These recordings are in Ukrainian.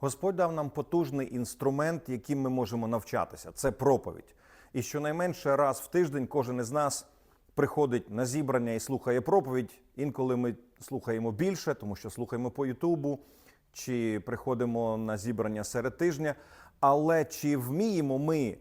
Господь дав нам потужний інструмент, яким ми можемо навчатися. Це проповідь. І щонайменше раз в тиждень кожен із нас приходить на зібрання і слухає проповідь. Інколи ми слухаємо більше, тому що слухаємо по Ютубу, чи приходимо на зібрання серед тижня. Але чи вміємо ми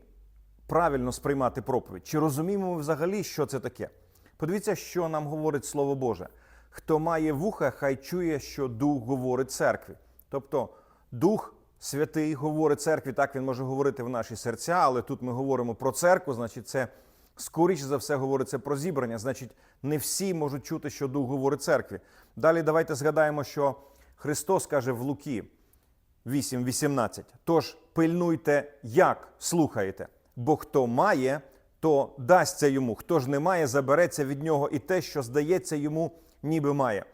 правильно сприймати проповідь? Чи розуміємо ми взагалі, що це таке? Подивіться, що нам говорить Слово Боже. Хто має вуха, хай чує, що Дух говорить церкві. Тобто Дух Святий говорить церкві, так він може говорити в наші серця, але тут ми говоримо про церкву, значить, це скоріше за все говориться про зібрання. Значить, не всі можуть чути, що Дух говорить церкві. Далі давайте згадаємо, що Христос каже в Луки 8.18. Тож пильнуйте, як слухаєте, бо хто має, то дасться йому. Хто ж не має, забереться від нього і те, що здається йому, ніби має.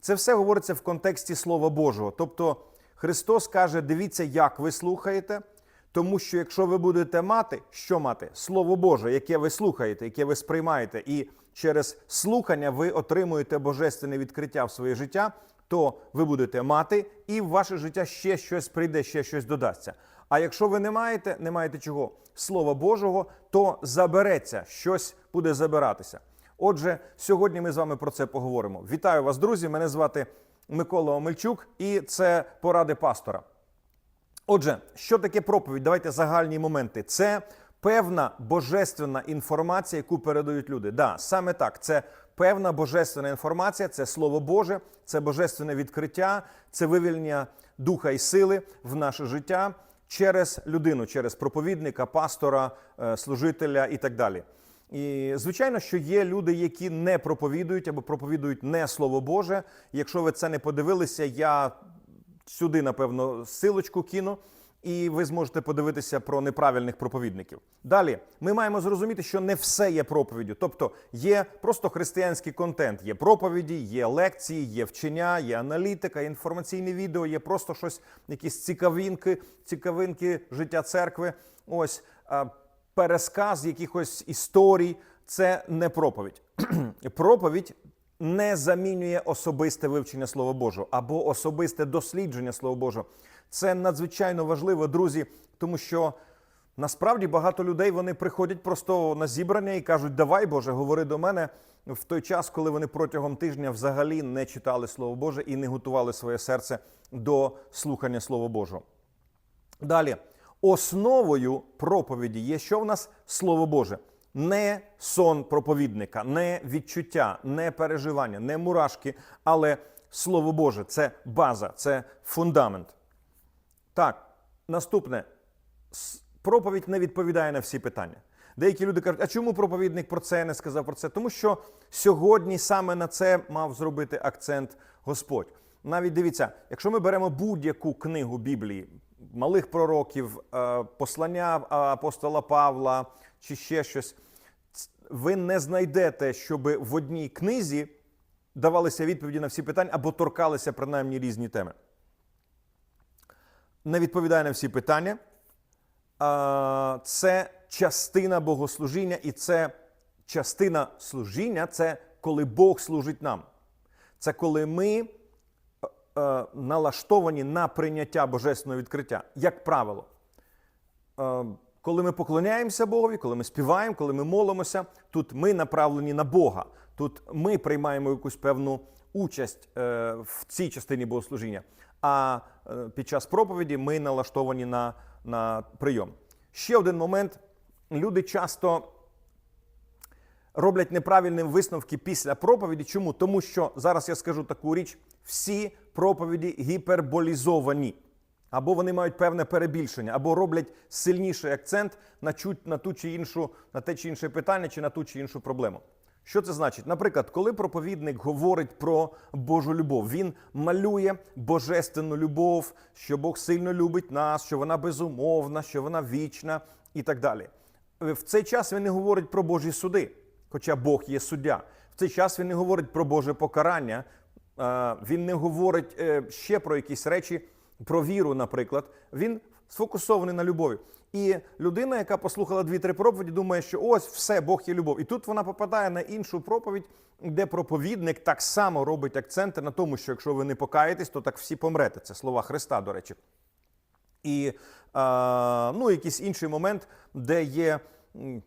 Це все говориться в контексті Слова Божого. Тобто Христос каже: дивіться, як ви слухаєте, тому що якщо ви будете мати, що мати? Слово Боже, яке ви слухаєте, яке ви сприймаєте, і через слухання ви отримуєте божественне відкриття в своє життя, то ви будете мати, і в ваше життя ще щось прийде, ще щось додасться. А якщо ви не маєте, не маєте чого Слова Божого, то забереться, щось буде забиратися. Отже, сьогодні ми з вами про це поговоримо. Вітаю вас, друзі! Мене звати Микола Омельчук, і це поради пастора. Отже, що таке проповідь? Давайте загальні моменти. Це певна божественна інформація, яку передають люди. Да, саме так. Це певна божественна інформація, це слово Боже, це божественне відкриття, це вивільнення духа і сили в наше життя через людину, через проповідника, пастора, е, служителя і так далі. І звичайно, що є люди, які не проповідують або проповідують не слово Боже. Якщо ви це не подивилися, я сюди, напевно, силочку кину, і ви зможете подивитися про неправильних проповідників. Далі ми маємо зрозуміти, що не все є проповіддю. Тобто є просто християнський контент, є проповіді, є лекції, є вчення, є аналітика, є інформаційне відео, є просто щось, якісь цікавинки, цікавинки життя церкви. Ось пересказ якихось історій. Це не проповідь. проповідь не замінює особисте вивчення Слова Божого або особисте дослідження Слова Божого. Це надзвичайно важливо, друзі, тому що насправді багато людей вони приходять просто на зібрання і кажуть: Давай, Боже, говори до мене в той час, коли вони протягом тижня взагалі не читали Слово Боже і не готували своє серце до слухання Слова Божого. Далі, основою проповіді є, що в нас Слово Боже. Не сон проповідника, не відчуття, не переживання, не мурашки, але Слово Боже це база, це фундамент. Так, наступне. Проповідь не відповідає на всі питання. Деякі люди кажуть, а чому проповідник про це не сказав про це? Тому що сьогодні саме на це мав зробити акцент Господь. Навіть дивіться, якщо ми беремо будь-яку книгу Біблії, малих пророків, е, послання апостола Павла чи ще щось, ви не знайдете, щоб в одній книзі давалися відповіді на всі питання або торкалися принаймні різні теми не відповідає на всі питання. Це частина богослужіння, і це частина служіння це коли Бог служить нам. Це коли ми е, налаштовані на прийняття божественного відкриття, як правило. Е, Коли ми поклоняємося Богові, коли ми співаємо, коли ми молимося, тут ми направлені на Бога. Тут ми приймаємо якусь певну участь е, в цій частині богослужіння. А е, під час проповіді ми налаштовані на, на прийом. Ще один момент: люди часто роблять неправильні висновки після проповіді. Чому? Тому що зараз я скажу таку річ: всі проповіді гіперболізовані. Або вони мають певне перебільшення, або роблять сильніший акцент на, чу, на ту чи іншу, на те чи інше питання, чи на ту чи іншу проблему. Що це значить? Наприклад, коли проповідник говорить про Божу любов, він малює божественну любов, що Бог сильно любить нас, що вона безумовна, що вона вічна і так далі. В цей час він не говорить про Божі суди, хоча Бог є суддя. В цей час він не говорить про Боже покарання, е, він не говорить е, ще про якісь речі, про віру, наприклад. Він сфокусований на любові. І людина, яка послухала дві-три проповіді, думає, що ось все, Бог є любов. І тут вона попадає на іншу проповідь, де проповідник так само робить акценти на тому, що якщо ви не покаєтесь, то так всі помрете. Це слова Христа, до речі. І а, ну, якийсь інший момент, де є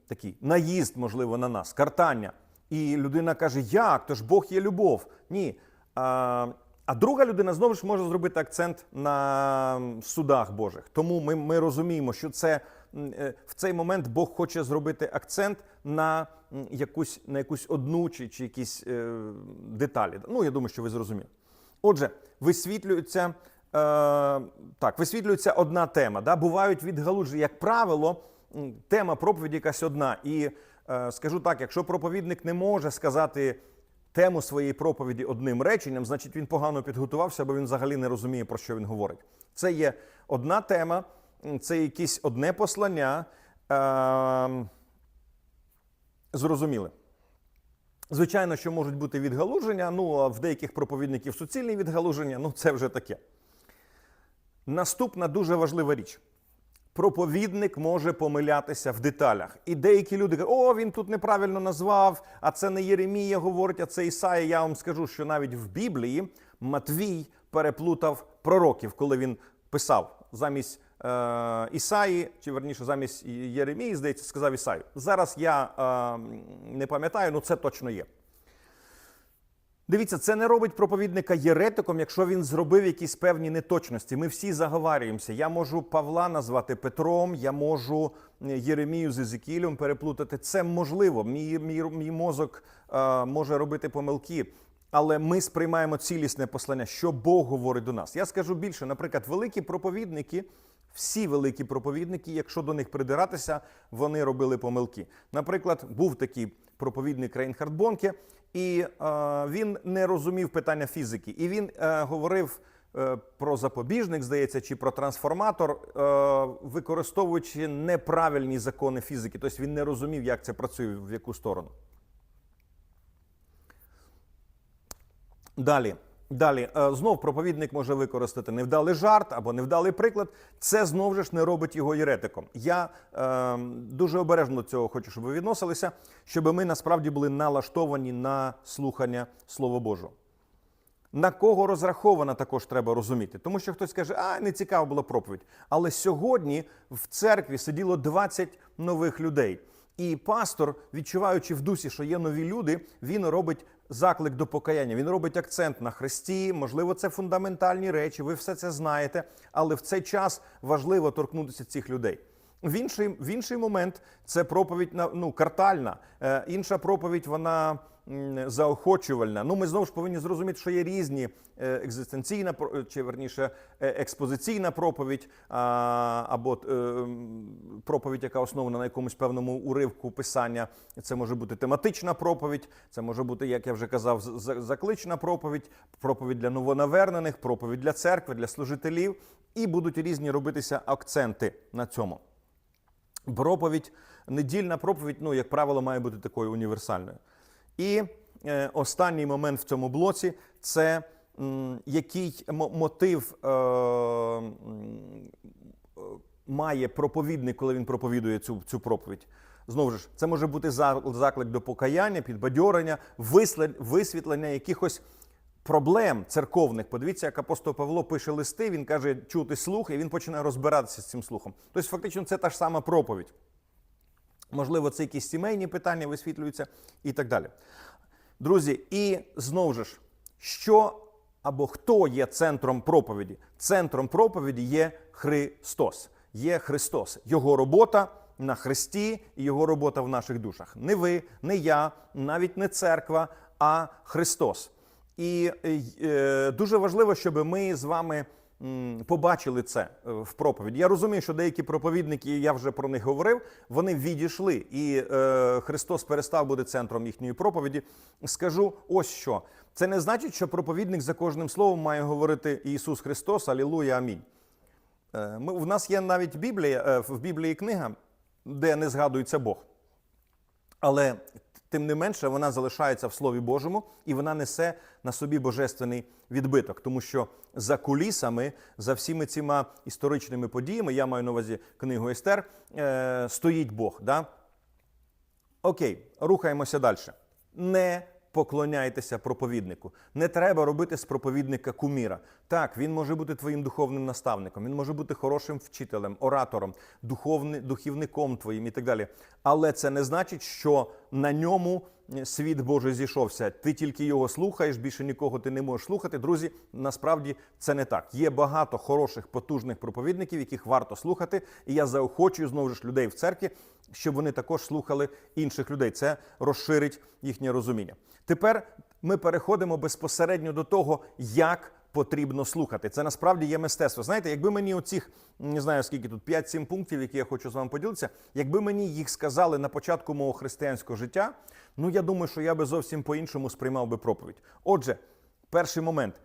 такий наїзд, можливо, на нас, картання. І людина каже: Як? То ж Бог є любов. Ні. А, друга людина знову ж може зробити акцент на судах Божих. Тому ми, ми розуміємо, що це е, в цей момент Бог хоче зробити акцент на якусь, на якусь одну чи, чи якісь е, деталі. Ну, я думаю, що ви зрозуміли. Отже, висвітлюється. Е, так, висвітлюється одна тема. Да? Бувають відгалудження. Як правило, тема проповіді якась одна. І е, скажу так: якщо проповідник не може сказати тему своєї проповіді одним реченням, значить він погано підготувався, бо він взагалі не розуміє, про що він говорить. Це є одна тема, це якесь одне послання. Е, зрозуміли. Звичайно, що можуть бути відгалуження. Ну, а в деяких проповідників суцільні відгалуження, ну це вже таке. Наступна дуже важлива річ. Проповідник може помилятися в деталях. І деякі люди кажуть, о, він тут неправильно назвав, а це не Єремія говорить, а це Ісая. Я вам скажу, що навіть в Біблії Матвій переплутав пророків, коли він писав замість е, Ісаї, чи верніше замість Єремії, здається, сказав Ісаю. Зараз я е, не пам'ятаю, ну це точно є. Дивіться, це не робить проповідника єретиком, якщо він зробив якісь певні неточності. Ми всі заговарюємося. Я можу Павла назвати Петром, я можу е, Єремію з Езекілем переплутати. Це можливо. Мій, мій, мій мозок е, може робити помилки. Але ми сприймаємо цілісне послання, що Бог говорить до нас. Я скажу більше, наприклад, великі проповідники, всі великі проповідники, якщо до них придиратися, вони робили помилки. Наприклад, був такий проповідник Рейнхард Бонке, і е, він не розумів питання фізики. І він е, говорив е, про запобіжник, здається, чи про трансформатор, використовуючи неправильні закони фізики. Тобто він не розумів, як це працює, в яку сторону. Далі. Далі, е, знов проповідник може використати невдалий жарт або невдалий приклад. Це знову ж не робить його єретиком. Я е, дуже обережно до цього хочу, щоб ви відносилися, щоб ми насправді були налаштовані на слухання Слова Божого. На кого розрахована, також треба розуміти. Тому що хтось каже, а не цікава була проповідь. Але сьогодні в церкві сиділо 20 нових людей. І пастор, відчуваючи в дусі, що є нові люди, він робить заклик до покаяння. Він робить акцент на Христі. Можливо, це фундаментальні речі. Ви все це знаєте, але в цей час важливо торкнутися цих людей. В інший, в інший момент це проповідь на- ну, картальна. Е, інша проповідь вона заохочувальна. Ну, ми знову ж повинні зрозуміти, що є різні е, екзистенційна про- чи верніше е, експозиційна проповідь або е, проповідь, яка основана на якомусь певному уривку писання. Це може бути тематична проповідь, це може бути, як я вже казав, заклична проповідь, проповідь для новонавернених, проповідь для церкви, для служителів. І будуть різні робитися акценти на цьому. Проповідь, недільна проповідь, ну, як правило, має бути такою універсальною. І е, останній момент в цьому блоці це який мотив е, е, має проповідник, коли він проповідує цю, цю проповідь. Знову ж, це може бути заклик до покаяння, підбадьорення, висвітлення якихось проблем церковних. Подивіться, як апостол Павло пише листи, він каже чути слух, і він починає розбиратися з цим слухом. Тобто, фактично, це та ж сама проповідь. Можливо, це якісь сімейні питання висвітлюються і так далі. Друзі, і знову ж, що або хто є центром проповіді? Центром проповіді є Христос. Є Христос, Його робота на Христі і Його робота в наших душах. Не ви, не я, навіть не церква, а Христос. І е, е, дуже важливо, щоб ми з вами побачили це е, в проповіді. Я розумію, що деякі проповідники, я вже про них говорив, вони відійшли, і е, Христос перестав бути центром їхньої проповіді. Скажу ось що. Це не значить, що проповідник за кожним словом має говорити Ісус Христос, Алілуя, Амінь. Е, Ми, в нас є навіть Біблія, е, в Біблії книга, де не згадується Бог. Але тим не менше вона залишається в Слові Божому і вона несе на собі божественний відбиток, тому що за кулісами, за всіми цими історичними подіями, я маю на увазі книгу Естер, е, стоїть Бог. Да? Окей, рухаємося далі. Не поклоняйтеся проповіднику. Не треба робити з проповідника куміра. Так, він може бути твоїм духовним наставником, він може бути хорошим вчителем, оратором, духовни, духівником твоїм і так далі. Але це не значить, що на ньому світ Божий зійшовся. Ти тільки його слухаєш, більше нікого ти не можеш слухати. Друзі, насправді це не так. Є багато хороших, потужних проповідників, яких варто слухати. І я заохочую знову ж людей в церкві, щоб вони також слухали інших людей. Це розширить їхнє розуміння. Тепер ми переходимо безпосередньо до того, як потрібно слухати. Це насправді є мистецтво. Знаєте, якби мені оцих не знаю скільки тут 5-7 пунктів, які я хочу з вами поділитися, якби мені їх сказали на початку мого християнського життя, ну я думаю, що я би зовсім по-іншому сприймав би проповідь. Отже, перший момент.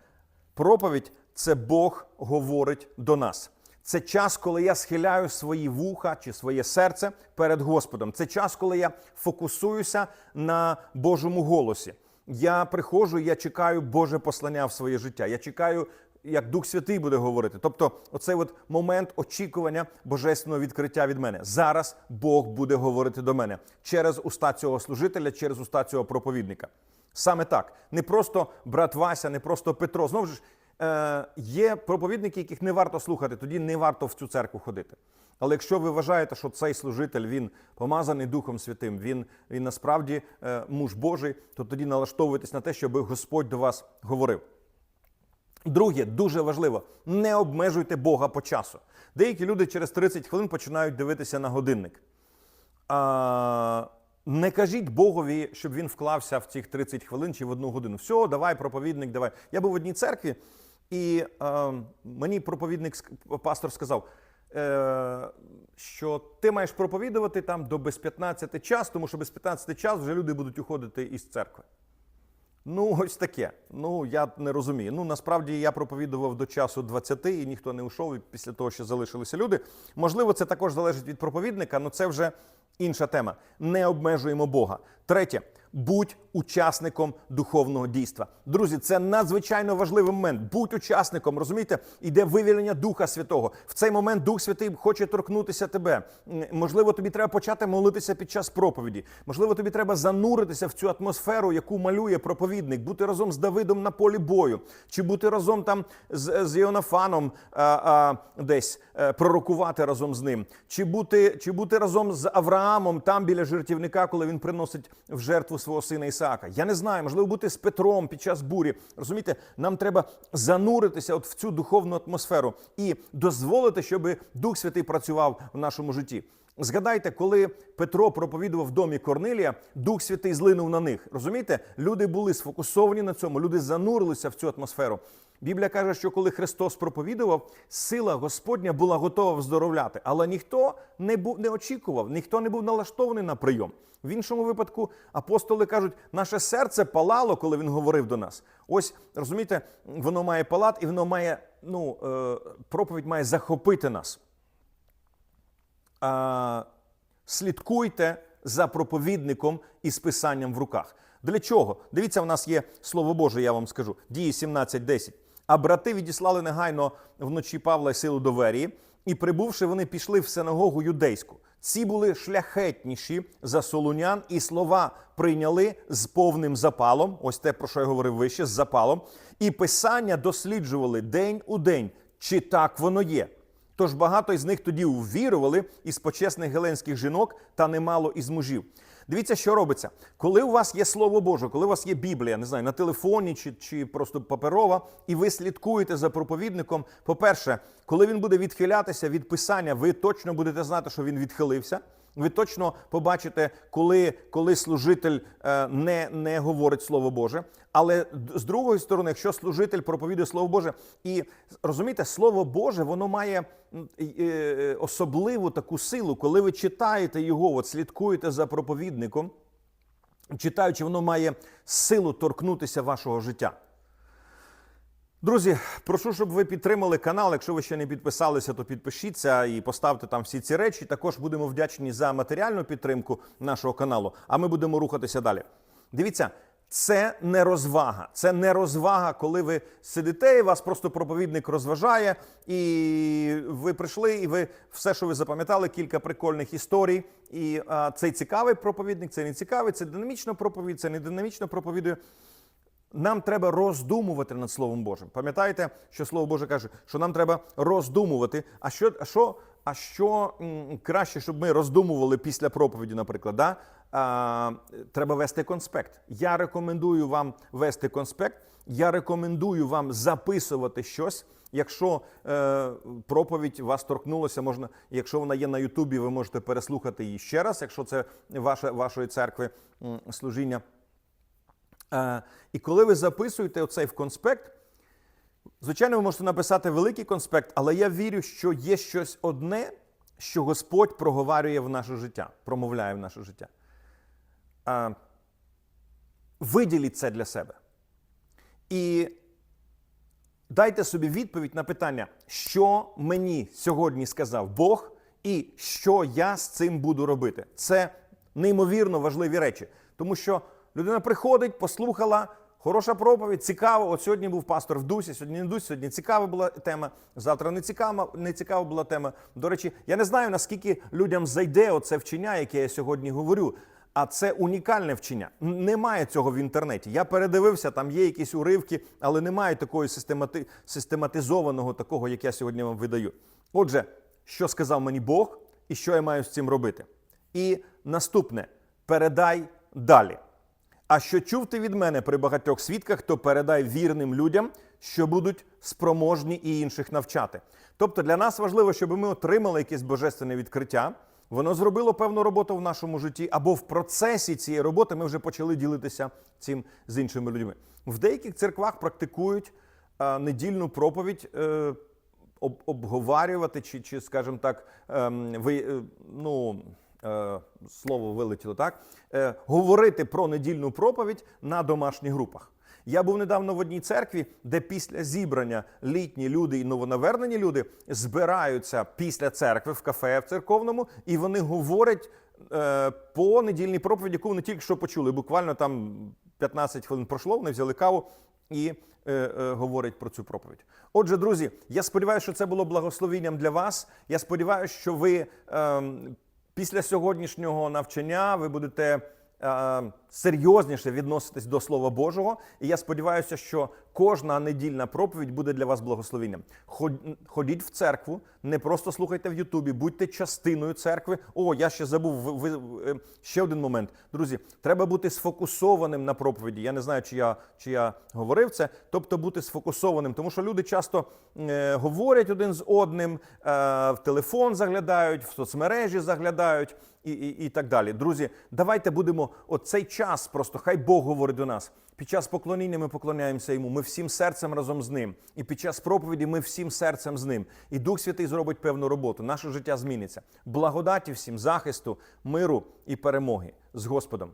Проповідь це Бог говорить до нас. Це час, коли я схиляю свої вуха чи своє серце перед Господом. Це час, коли я фокусуюся на Божому голосі. Я приходжу, я чекаю Боже послання в своє життя. Я чекаю, як Дух Святий буде говорити. Тобто, оцей от момент очікування божественного відкриття від мене. Зараз Бог буде говорити до мене через уста цього служителя, через уста цього проповідника. Саме так, не просто брат Вася, не просто Петро. Знову ж є проповідники, яких не варто слухати, тоді не варто в цю церкву ходити. Але якщо ви вважаєте, що цей служитель він помазаний Духом Святим, він, він насправді е, муж Божий, то тоді налаштовуйтесь на те, щоб Господь до вас говорив. Друге, дуже важливо, не обмежуйте Бога по часу. Деякі люди через 30 хвилин починають дивитися на годинник. А, не кажіть Богові, щоб він вклався в цих 30 хвилин чи в одну годину. Все, давай, проповідник, давай. Я був в одній церкві, і е, мені проповідник, пастор сказав, е, що ти маєш проповідувати там до без 15 час, тому що без 15 час вже люди будуть уходити із церкви. Ну, ось таке. Ну, я не розумію. Ну, насправді я проповідував до часу 20 і ніхто не ушов і після того, що залишилися люди. Можливо, це також залежить від проповідника, але це вже інша тема. Не обмежуємо Бога. Третє. Будь учасником духовного дійства. Друзі, це надзвичайно важливий момент. Будь учасником, розумієте, іде вивільнення Духа Святого. В цей момент Дух Святий хоче торкнутися тебе. Можливо, тобі треба почати молитися під час проповіді. Можливо, тобі треба зануритися в цю атмосферу, яку малює проповідник, бути разом з Давидом на полі бою, чи бути разом там з, з Іонафаном а, а, десь е, пророкувати разом з ним, чи бути, чи бути разом з Авраамом там біля жертівника, коли він приносить в жертву свого сина Ісаака. Я не знаю, можливо, бути з Петром під час бурі. Розумієте, нам треба зануритися от в цю духовну атмосферу і дозволити, щоб Дух Святий працював в нашому житті. Згадайте, коли Петро проповідував в домі Корнилія, Дух Святий злинув на них. Розумієте, люди були сфокусовані на цьому, люди занурилися в цю атмосферу. Біблія каже, що коли Христос проповідував, сила Господня була готова вздоровляти, але ніхто не був не очікував, ніхто не був налаштований на прийом. В іншому випадку апостоли кажуть, наше серце палало, коли він говорив до нас. Ось розумієте, воно має палат, і воно має ну е, проповідь має захопити нас. Слідкуйте за проповідником із писанням в руках. Для чого? Дивіться, в нас є слово Боже, я вам скажу. Дії 17.10. А брати відіслали негайно вночі Павла й силу до Верії, і прибувши, вони пішли в синагогу юдейську. Ці були шляхетніші за солунян, і слова прийняли з повним запалом. Ось те, про що я говорив вище, з запалом. І писання досліджували день у день, чи так воно є. Тож багато із них тоді увірували із почесних геленських жінок та немало із мужів. Дивіться, що робиться. Коли у вас є Слово Боже, коли у вас є Біблія, не знаю, на телефоні чи, чи просто паперова, і ви слідкуєте за проповідником. По-перше, коли він буде відхилятися від писання, ви точно будете знати, що він відхилився. Ви точно побачите, коли, коли служитель е, не, не говорить Слово Боже. Але з другої сторони, якщо служитель проповідує Слово Боже, і розумієте, Слово Боже, воно має е, особливу таку силу, коли ви читаєте його, от слідкуєте за проповідником, читаючи, воно має силу торкнутися вашого життя. Друзі, прошу, щоб ви підтримали канал. Якщо ви ще не підписалися, то підпишіться і поставте там всі ці речі. Також будемо вдячні за матеріальну підтримку нашого каналу. А ми будемо рухатися далі. Дивіться, це не розвага. Це не розвага, коли ви сидите, і вас просто проповідник розважає, і ви прийшли, і ви все, що ви запам'ятали, кілька прикольних історій. І а, цей цікавий проповідник, це не цікавий, це динамічно проповідь, це не динамічно проповідує. Нам треба роздумувати над Словом Божим. Пам'ятаєте, що Слово Боже каже, що нам треба роздумувати. А що, а що, а що м, краще, щоб ми роздумували після проповіді, наприклад, да? а, треба вести конспект. Я рекомендую вам вести конспект. Я рекомендую вам записувати щось. Якщо е, проповідь вас торкнулася, можна, якщо вона є на Ютубі, ви можете переслухати її ще раз, якщо це ваше, вашої церкви служіння. Е, І коли ви записуєте оцей в конспект, звичайно, ви можете написати великий конспект, але я вірю, що є щось одне, що Господь проговорює в наше життя, промовляє в наше життя. Е, Виділіть це для себе. І дайте собі відповідь на питання, що мені сьогодні сказав Бог, і що я з цим буду робити. Це неймовірно важливі речі, тому що людина приходить, послухала. Хороша проповідь, цікаво. От сьогодні був пастор в дусі, сьогодні не в дусі, сьогодні цікава була тема. Завтра не цікава, не цікава була тема. До речі, я не знаю, наскільки людям зайде оце вчення, яке я сьогодні говорю. А це унікальне вчення. Немає цього в інтернеті. Я передивився, там є якісь уривки, але немає такої системати... систематизованого такого, як я сьогодні вам видаю. Отже, що сказав мені Бог і що я маю з цим робити? І наступне передай далі. А що чув ти від мене при багатьох свідках, то передай вірним людям, що будуть спроможні і інших навчати. Тобто для нас важливо, щоб ми отримали якесь божественне відкриття. Воно зробило певну роботу в нашому житті, або в процесі цієї роботи ми вже почали ділитися цим з іншими людьми. В деяких церквах практикують е, недільну проповідь. Е, об, обговорювати, чи, чи скажімо так, ем, ви, е, ну, е, слово вилетіло так, е, говорити про недільну проповідь на домашніх групах. Я був недавно в одній церкві, де після зібрання літні люди і новонавернені люди збираються після церкви в кафе в церковному, і вони говорять е, по недільній проповіді, яку вони тільки що почули. Буквально там 15 хвилин пройшло, вони взяли каву і е, е, говорять про цю проповідь. Отже, друзі, я сподіваюся, що це було благословенням для вас. Я сподіваюся, що ви ем, після сьогоднішнього навчання ви будете е, серйозніше відноситись до Слова Божого. І я сподіваюся, що кожна недільна проповідь буде для вас благословенням. Ход- Ходіть в церкву, не просто слухайте в Ютубі, будьте частиною церкви. О, я ще забув ви, ви- е, ще один момент. Друзі, треба бути сфокусованим на проповіді. Я не знаю, чи я, чи я говорив це. Тобто бути сфокусованим, тому що люди часто е, говорять один з одним, е, в телефон заглядають, в соцмережі заглядають і, і, і так далі. Друзі, давайте будемо оцей час, просто хай Бог говорить до нас. Під час поклоніння ми поклоняємося йому. Ми всім серцем разом з ним. І під час проповіді ми всім серцем з ним. І Дух Святий зробить певну роботу. Наше життя зміниться. Благодаті всім, захисту, миру і перемоги з Господом.